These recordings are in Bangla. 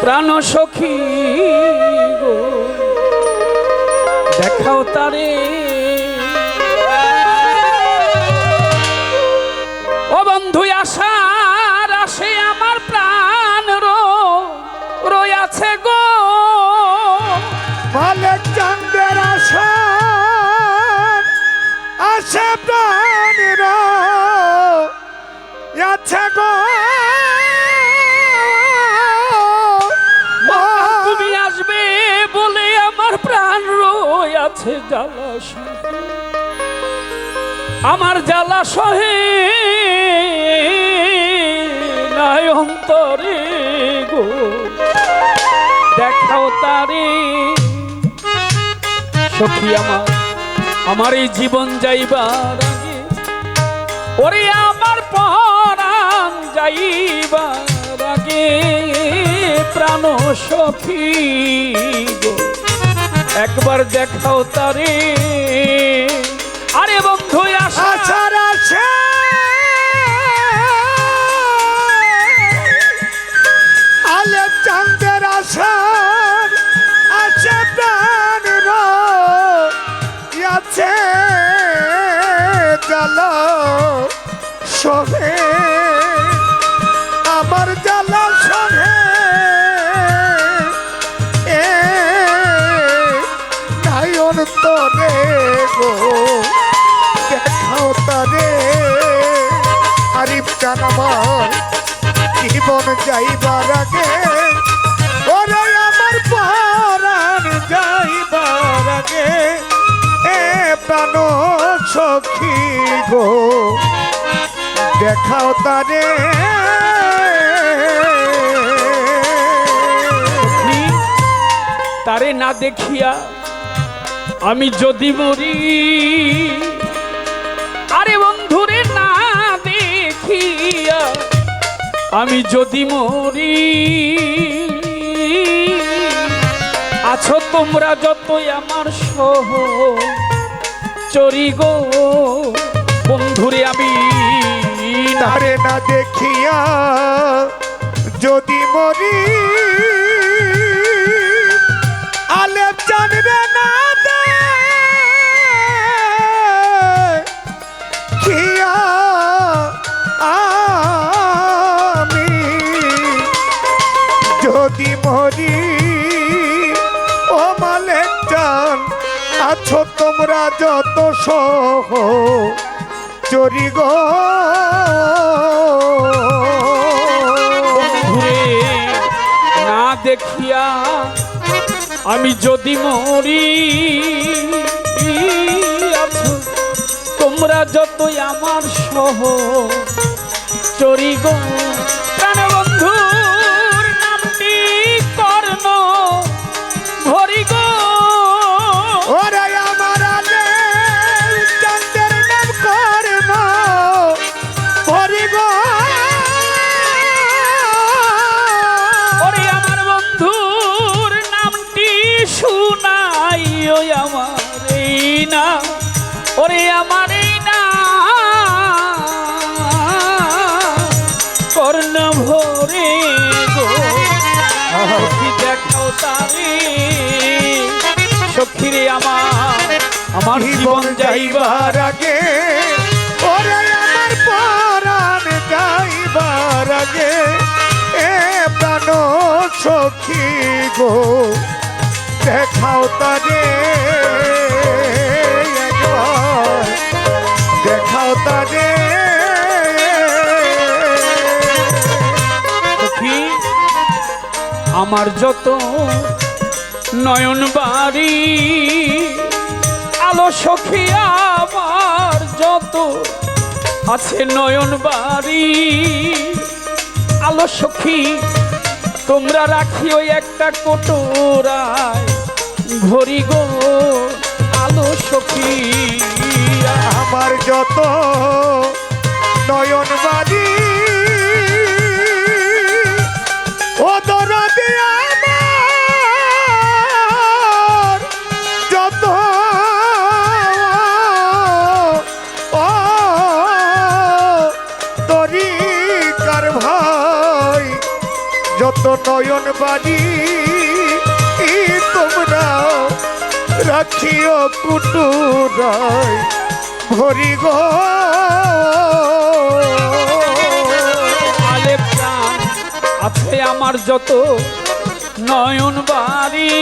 প্রাণ সখী গো। দেখাও তারে। ও বন্ধু, আশার আসে আমার প্রাণ রো রয়াছে গো। মালিক চন্দ্রের আসন আসে সহে। আমার জ্বালা নাই অন্তরে গো। দেখাও তারে। সখী আমার আমার এই জীবন যাইবার আগে, ওরে আমার পরাণ যাইবার আগে, প্রাণ সখী গো। একবার দেখাও তারে। আরে বন্ধু আশা। আছে আলেপ গো। দেখাও তারে আরিফ চান আমার জীবন যাইবার আগে ওরে আমার পরাণ যাইবার আগে এ প্রাণ সখী গো। দেখাও তারে। তারে না দেখিয়া আমি যদি মরি, আরে বন্ধুরে, না দেখিয়া আমি যদি মরি, আছো তোমরা যতই আমার সহ। চরি গো বন্ধুরে, আমি না তারে না দেখিয়া যদি মরি, আলেপ জানবে দেখিয়া আমি যদি মরি, ও মালেক জান, আছো তোমরা যত সহ চরি গো। না দেখিয়া আমি যদি মরি তোমরা যতই আমার সহ চরি গো। প্রাণবন্ধুর নামটি কর্ণ ভরি সখীরে আমার আমার জীবন যাইবার আগে। ওরে আমার পরাণ যাইবার আগে। এ প্রাণ সখী গো দেখাও তারে। দেখাও তারে। আমার যত নয়ন বাড়ি আলো সখী আমার যত আছে নয়ন বাড়ি আলো সখী, তোমরা রাখি ওই একটা কোটোরায় ভরি গো। আলো সখী, আমার যত নয়ন বাড়ি ও নয়ন বাড়ি তোমরা রাখিও কুটুরায়। ভরি গো। আলে প্রাণ আছে আমার যত নয়ন বাড়ি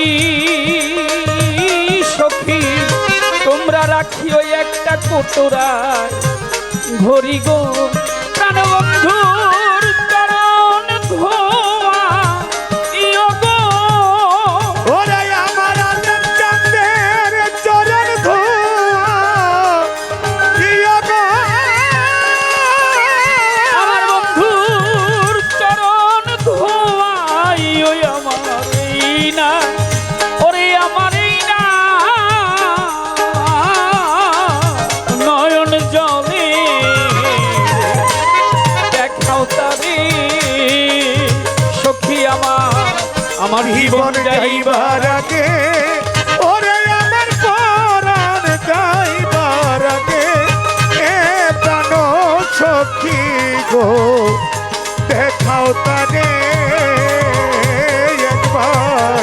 সখী, তোমরা রাখিও একটা কোটরায়। ভরি গো প্রাণবন্ধুর আমার জীবন যাইবার আগে ওরে আমার পরাণ যাইবার আগে এ প্রাণ সখী গো দেখাও তারে একবার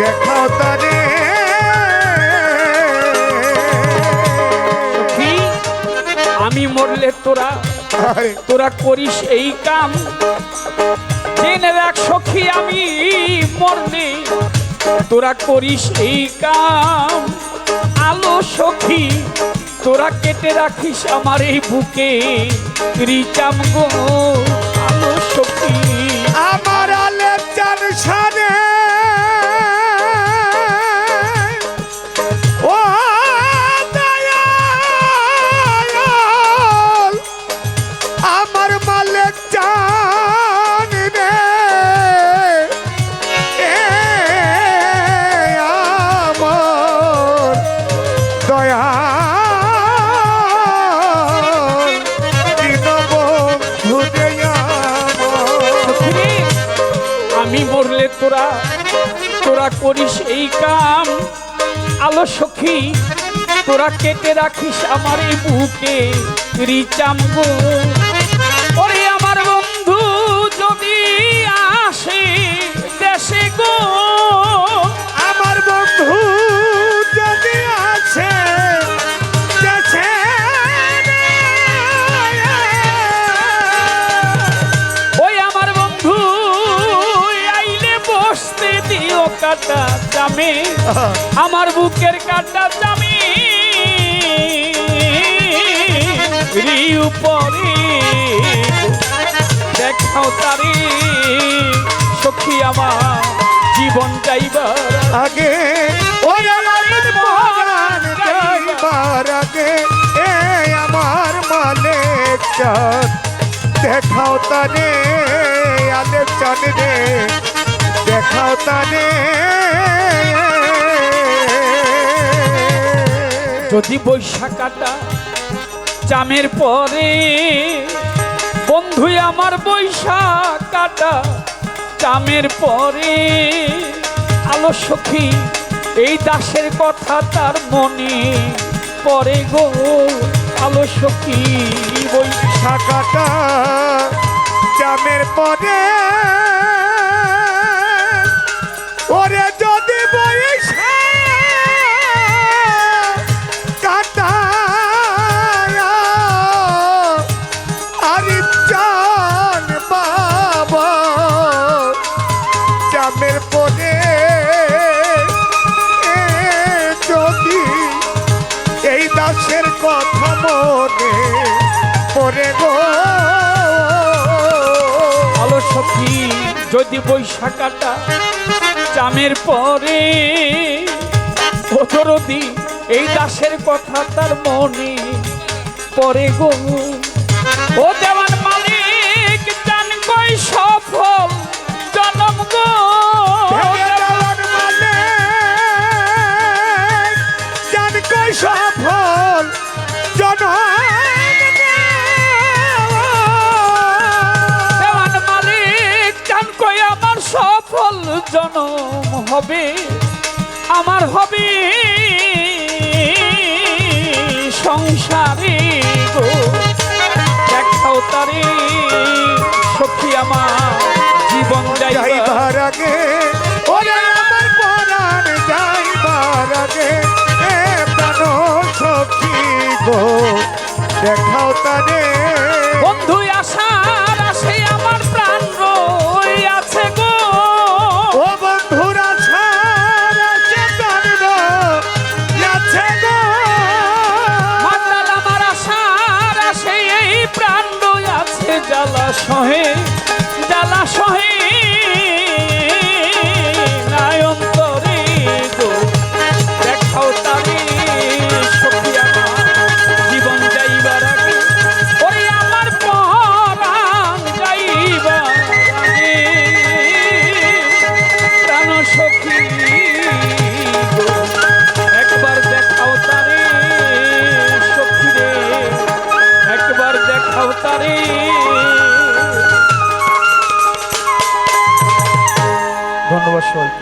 দেখাও তারে। আমি মরলে তোরা তোরা করিস এই কাম। জেনে রাখ সখী আমি মরলে তোরা করিস এই কাম। আলো সখী, তোরা কেটে রাখিস আমার এই বুকে। রিচাম গো, আলো সখী। আমার আলে চার সারে তোরা তোরা করিস এই কাম। আলো সখী, তোরা কেটে রাখিস আমার এই বুকে রিচাম আমার বন্ধু, যদি আসে দেশে গো কাটা জামে আমার বুকের কাটা জামি রিউ পরে দেখাও তারে সখী আমার জীবন যাইবার আগে ওই আমার যাইবার। আগে এ আমার মালিক চাঁদ। দেখাও তারে আলে চাঁদ রে দেখাও তারে যদি বৈশাখাটা চামের পরে, বন্ধু, আমার বৈশাখ কাটা চামের পরে, আলো সখী, এই দাসের কথা তার মনে পরে গো। আলো সখী বৈশাখ শাখাটা জামের পরে, ওরে যদি বৈশাখাটা জামের পরে ওদরদি এই দাসের কথা তার মনে পরে গো। ও দেওয়ান মালিক জান কই সফল জনম গো। হবে আমার হবে। সংসারে গো দেখাও তারে সখী আমার জীবন যাইবার। আগে ওরে আমার পরাণ যাইবার আগে সখী গো দেখাও তারে। বন্ধু hoş oldu.